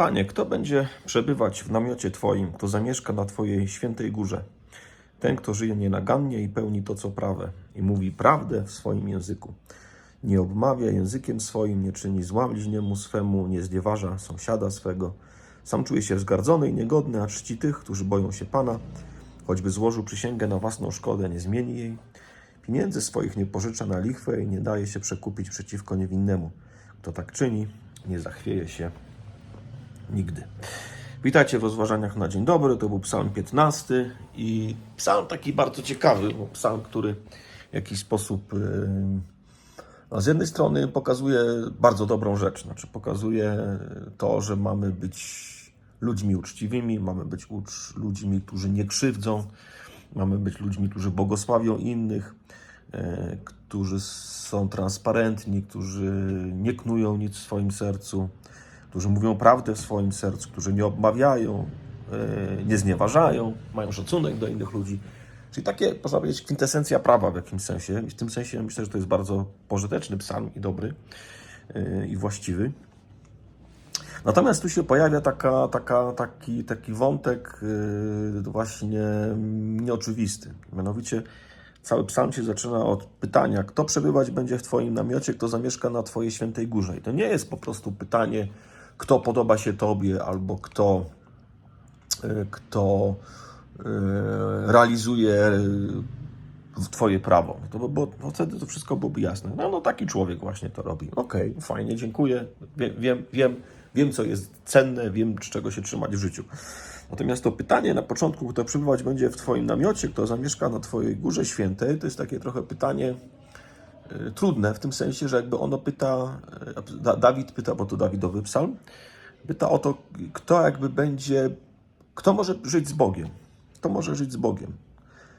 Panie, kto będzie przebywać w namiocie Twoim, kto zamieszka na Twojej świętej górze? Ten, kto żyje nienagannie i pełni to, co prawe, i mówi prawdę w swoim języku. Nie obmawia językiem swoim, nie czyni zła bliźniemu swemu, nie znieważa sąsiada swego. Sam czuje się wzgardzony i niegodny, a czci tych, którzy boją się Pana. Choćby złożył przysięgę na własną szkodę, nie zmieni jej. Pieniędzy swoich nie pożycza na lichwę i nie daje się przekupić przeciwko niewinnemu. Kto tak czyni, nie zachwieje się nigdy. Witajcie w rozważaniach na dzień dobry. To był psalm 15 i psalm taki bardzo ciekawy, bo psalm, który w jakiś sposób yy, no z jednej strony pokazuje bardzo dobrą rzecz, znaczy pokazuje to, że mamy być ludźmi uczciwymi, mamy być ucz- ludźmi, którzy nie krzywdzą, mamy być ludźmi, którzy błogosławią innych, e, którzy są transparentni, którzy nie knują nic w swoim sercu, którzy mówią prawdę w swoim sercu, którzy nie obmawiają, e, nie znieważają, mają szacunek do innych ludzi. Czyli takie, można powiedzieć, kwintesencja prawa w jakimś sensie. I w tym sensie myślę, że to jest bardzo pożyteczny psalm i dobry e, i właściwy. Natomiast tu się pojawia taka, taka, taki, taki wątek yy, właśnie nieoczywisty. Mianowicie cały psalm się zaczyna od pytania, kto przebywać będzie w Twoim namiocie, kto zamieszka na Twojej świętej górze. I to nie jest po prostu pytanie, kto podoba się Tobie, albo kto, yy, kto yy, realizuje w Twoje prawo. To by było, no wtedy to wszystko byłoby jasne. No, no taki człowiek właśnie to robi. Okej, fajnie, dziękuję. Wiem, wiem, wiem, wiem, co jest cenne, wiem, czego się trzymać w życiu. Natomiast to pytanie na początku, kto przebywać będzie w Twoim namiocie, kto zamieszka na Twojej górze świętej, to jest takie trochę pytanie trudne, w tym sensie, że jakby ono pyta, y, Da- Dawid pyta, bo to Dawidowy psalm, pyta o to, kto jakby będzie, kto może żyć z Bogiem, kto może żyć z Bogiem.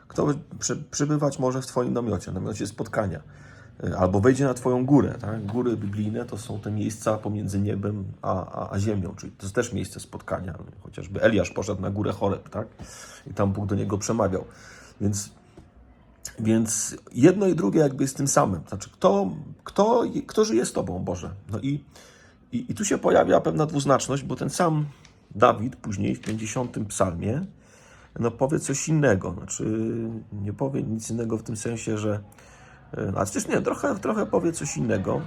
Kto przy, przybywać może w Twoim namiocie, namiocie spotkania, Y, albo wejdzie na Twoją górę. Tak? Góry biblijne to są te miejsca pomiędzy niebem a, a, a ziemią, czyli to jest też miejsce spotkania. Chociażby Eliasz poszedł na górę Choreb, tak? I tam Bóg do niego przemawiał. Więc, więc jedno i drugie jakby jest tym samym. Znaczy, kto, kto, kto żyje z Tobą, Boże? No i, i, i tu się pojawia pewna dwuznaczność, bo ten sam Dawid później w 50 psalmie no powie coś innego. Znaczy, nie powie nic innego w tym sensie, że. e, A przecież nie, trochę, trochę powie coś innego,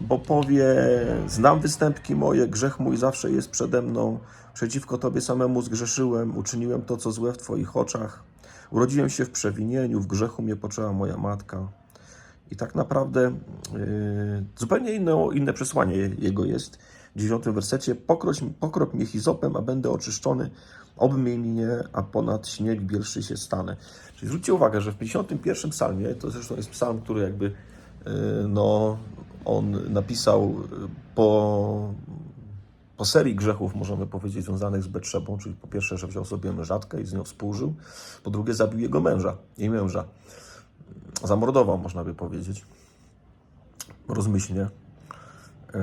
bo powie: Znam występki moje, grzech mój zawsze jest przede mną. Przeciwko Tobie samemu zgrzeszyłem, uczyniłem to, co złe w Twoich oczach. Urodziłem się w przewinieniu, w grzechu mnie poczęła moja matka. I tak naprawdę yy, zupełnie inne, inne przesłanie jego jest. W dziewiątym wersecie Pokroć, pokrop mnie hizopem, a będę oczyszczony, obmyj mnie, a ponad śnieg bielszy się stanę. Czyli zwróćcie uwagę, że w 51 psalmie, to zresztą jest psalm, który jakby yy, no, on napisał po, po serii grzechów, możemy powiedzieć, związanych z Betrzebą, czyli po pierwsze, że wziął sobie mężatkę i z nią współżył, po drugie zabił jego męża, jej męża zamordował, można by powiedzieć, rozmyślnie. Yy,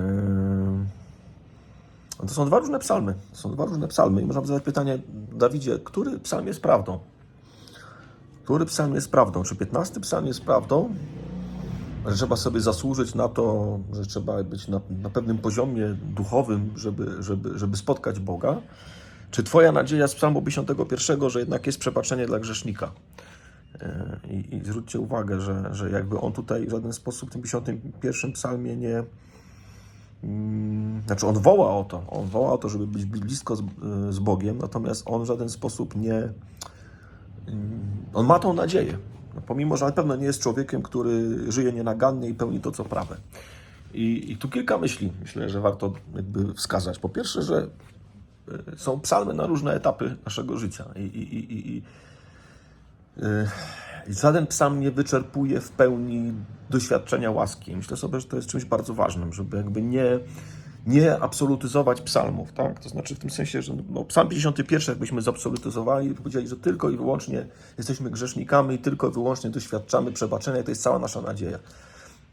To są dwa różne psalmy. To są dwa różne psalmy. I można by zadać pytanie, Dawidzie, który psalm jest prawdą? Który psalm jest prawdą? Czy 15 psalm jest prawdą? Że trzeba sobie zasłużyć na to, że trzeba być na, na pewnym poziomie duchowym, żeby, żeby, żeby spotkać Boga? Czy Twoja nadzieja z psalmu 51, że jednak jest przebaczenie dla grzesznika? E, I, I zwróćcie uwagę, że, że jakby on tutaj w żaden sposób w tym 51 psalmie nie. mm, Znaczy, on woła o to, on woła o to, żeby być blisko z, z Bogiem, natomiast on w żaden sposób nie. mm, On ma tą nadzieję. No, pomimo, że na pewno nie jest człowiekiem, który żyje nienagannie i pełni to, co prawe. I, I tu kilka myśli, myślę, że warto jakby wskazać. Po pierwsze, że y, są psalmy na różne etapy naszego życia. I, i, i, i, i i Żaden psalm nie wyczerpuje w pełni doświadczenia łaski. Myślę sobie, że to jest czymś bardzo ważnym, żeby jakby nie, nie absolutyzować psalmów, tak? To znaczy w tym sensie, że no, psalm 51 jakbyśmy zabsolutyzowali, powiedzieli, że tylko i wyłącznie jesteśmy grzesznikami i tylko i wyłącznie doświadczamy przebaczenia i to jest cała nasza nadzieja.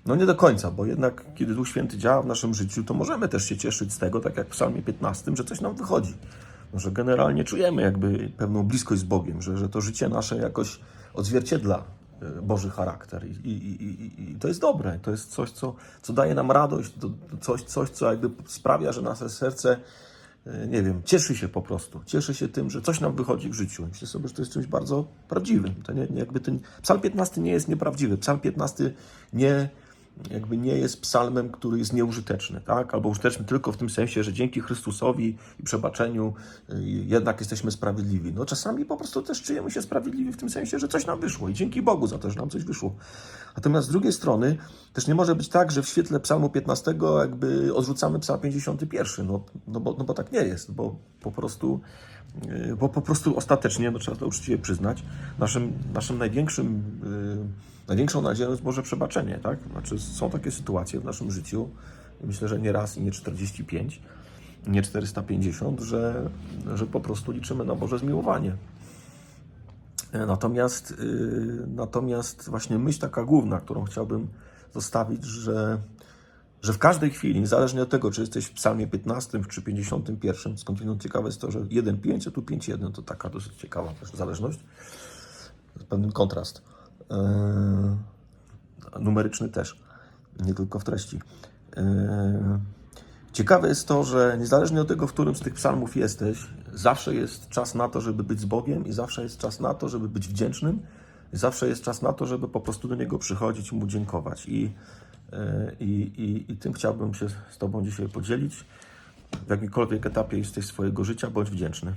No nie do końca, bo jednak kiedy Duch Święty działa w naszym życiu, to możemy też się cieszyć z tego, tak jak w psalmie 15, że coś nam wychodzi. No, Że generalnie czujemy jakby pewną bliskość z Bogiem, że, że to życie nasze jakoś odzwierciedla Boży charakter. I, i, i, i- to jest dobre, to jest coś, co, co daje nam radość, to, coś, coś, co jakby sprawia, że nasze serce e, nie wiem, cieszy się po prostu. Cieszy się tym, że coś nam wychodzi w życiu. Myślę sobie, że to jest czymś bardzo prawdziwym. To nie jakby ten, psalm 15 nie jest nieprawdziwy. Psalm 15 nie, jakby nie jest psalmem, który jest nieużyteczny, tak? Albo użyteczny tylko w tym sensie, że dzięki Chrystusowi i przebaczeniu y, jednak jesteśmy sprawiedliwi. No czasami po prostu też czujemy się sprawiedliwi w tym sensie, że coś nam wyszło i dzięki Bogu za to, że nam coś wyszło. Natomiast z drugiej strony też nie może być tak, że w świetle psalmu 15 jakby odrzucamy psalm 51, no, no, bo, no bo tak nie jest, bo po prostu Yy, bo po prostu ostatecznie, no trzeba to uczciwie przyznać, naszym, naszym największym, yy, największą nadzieją jest Boże przebaczenie, tak? Znaczy są takie sytuacje w naszym życiu, myślę, że nie raz i nie 45, nie 450, że, że po prostu liczymy na Boże zmiłowanie. E, Natomiast, yy, natomiast właśnie myśl taka główna, którą chciałbym zostawić, że że w każdej chwili, niezależnie od tego, czy jesteś w psalmie 15 czy 51, skądinąd ciekawe jest to, że 1,5, a tu 5,1 to taka dosyć ciekawa też zależność, pewien kontrast. Eee, numeryczny też, nie tylko w treści. Eee, ciekawe jest to, że niezależnie od tego, w którym z tych psalmów jesteś, zawsze jest czas na to, żeby być z Bogiem i zawsze jest czas na to, żeby być wdzięcznym zawsze jest czas na to, żeby po prostu do Niego przychodzić i Mu dziękować. I i, i, I tym chciałbym się z Tobą dzisiaj podzielić. W jakimkolwiek etapie jesteś swojego życia, bądź wdzięczny.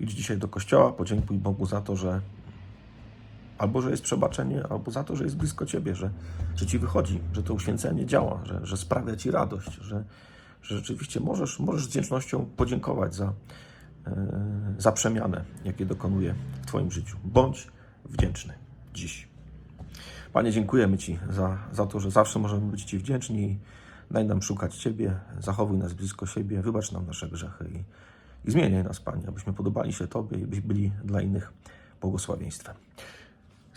Idź dzisiaj do kościoła, podziękuj Bogu za to, że albo że jest przebaczenie, albo za to, że jest blisko Ciebie, że, że Ci wychodzi, że to uświęcenie działa, że, że sprawia Ci radość, że, że rzeczywiście możesz, możesz z wdzięcznością podziękować za, e, za przemianę, jakie dokonuje w Twoim życiu. Bądź wdzięczny dziś. Panie, dziękujemy Ci za, za to, że zawsze możemy być Ci wdzięczni. Daj nam szukać Ciebie, zachowuj nas blisko siebie, wybacz nam nasze grzechy i, i zmieniaj nas, Panie, abyśmy podobali się Tobie i byśmy byli dla innych błogosławieństwem.